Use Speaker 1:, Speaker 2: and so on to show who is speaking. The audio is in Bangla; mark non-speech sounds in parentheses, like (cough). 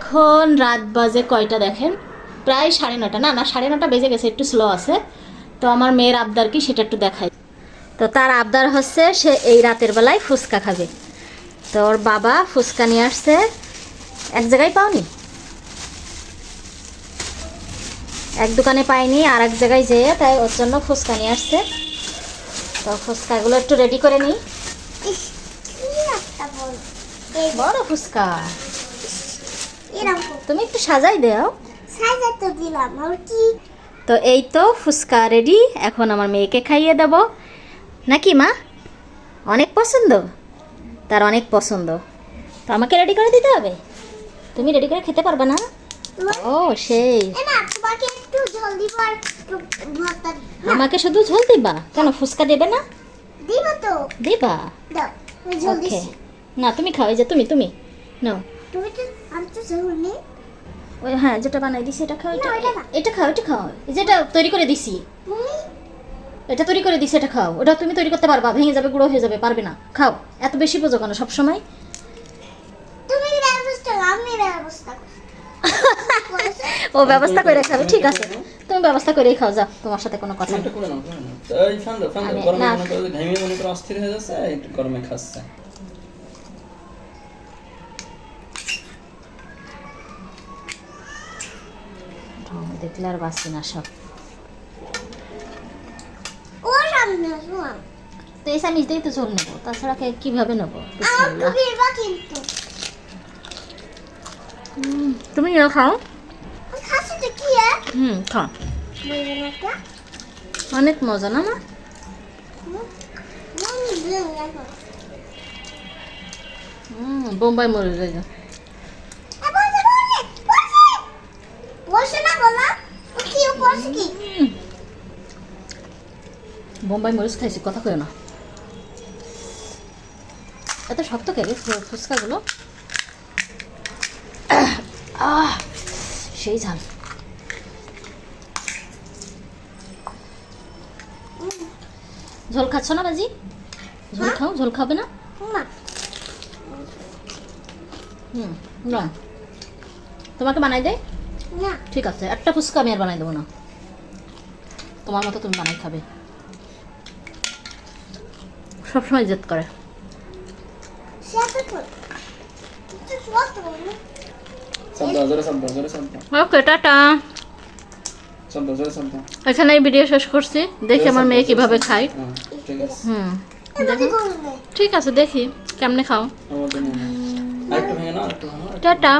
Speaker 1: এখন রাত বাজে কয়টা দেখেন? প্রায় সাড়ে নটা না না সাড়ে নটা বেজে গেছে একটু স্লো আছে। তো আমার মেয়ের আবদার কি সেটা একটু দেখাই। তো তার আবদার হচ্ছে সে এই রাতের বেলায় ফুচকা খাবে। তো ওর বাবা ফুচকা নিয়ে আসছে। এক জায়গায় পাওনি? এক দোকানে পাইনি আর এক জায়গায় যেয়ে তাই ওর জন্য ফুচকা নিয়ে আসছে। তো ফুচকাগুলো একটু রেডি করে নিই। বড় ফুচকা। তুমি একটু সাজাই দাও।
Speaker 2: সাজা তো দিলাম, আর কি?
Speaker 1: তো এই তো ফুচকা রেডি এখন আমার মেয়েকে খাইয়ে দেব। নাকি মা? অনেক পছন্দ? তার অনেক পছন্দ। তো আমাকে রেডি করে দিতে হবে? তুমি রেডি করে খেতে পারবে না? ও সেই। আমাকে শুধু ঝোল দিবা? কেন ফুচকা দেবে না?
Speaker 2: দিব তো।
Speaker 1: দিবা? ওকে না তুমি খাও এই যে তুমি তুমি। নাও।
Speaker 2: তুমি তো আমি তো
Speaker 1: ওই হ্যাঁ যেটা বানাই দিছি এটা খাও এটা। এটা খাও এটা খাও। যেটা তৈরি করে দিছি। এটা তৈরি করে দিছি এটা খাও। ওটা তুমি তৈরি করতে পারবা ভেঙে যাবে গুঁড়ো হয়ে যাবে পারবে না। খাও। এত বেশি বোঝো কেন সবসময়?
Speaker 2: তুমি ব্যবস্থা আমি ব্যবস্থা (laughs)
Speaker 1: ও ব্যবস্থা করে খাবে ঠিক আছে। তুমি ব্যবস্থা করেই খাও যাও তোমার সাথে কোনো কথা
Speaker 3: গরমে
Speaker 1: না।
Speaker 3: মনে করো যে ঘামিয়ে মনে করো অস্থির হয়ে যাচ্ছে গরমে খাচ্ছে।
Speaker 1: দেখলে আর বাঁচি না সব। তো চামিচ দিয়েই তো ঝোল নেব তাছাড়া কীভাবে নেব তুমি নিয়ে খাও হুম খাও? অনেক মজা না মা বোম্বাই মরে যায়
Speaker 2: এ, বসে, বসে, বসে। বসে না বললাম ও কি ও বসে কি
Speaker 1: বোম্বাই মরিচ খাইছি কথা কয় না। এত শক্ত ফু- ফুচকাগুলো? সেই ঝাল। ঝোল খাচ্ছ না বাজি? ঝোল
Speaker 2: হ্যাঁ?
Speaker 1: খাও ঝোল খাবে না?
Speaker 2: না।
Speaker 1: হুম না। তোমাকে বানাই দেয়
Speaker 2: না।
Speaker 1: ঠিক আছে একটা ফুচকা আমি আর বানাই দেবো না। তোমার মতো তুমি বানাই খাবে। সবসময় জেদ করে। ওকে টাটা। এখানে ভিডিও শেষ করছি। দেখি আমার মেয়ে কীভাবে খায়।
Speaker 3: হ্যাঁ,
Speaker 1: হুম ঠিক আছে দেখি। কেমনে খাও। টাটা।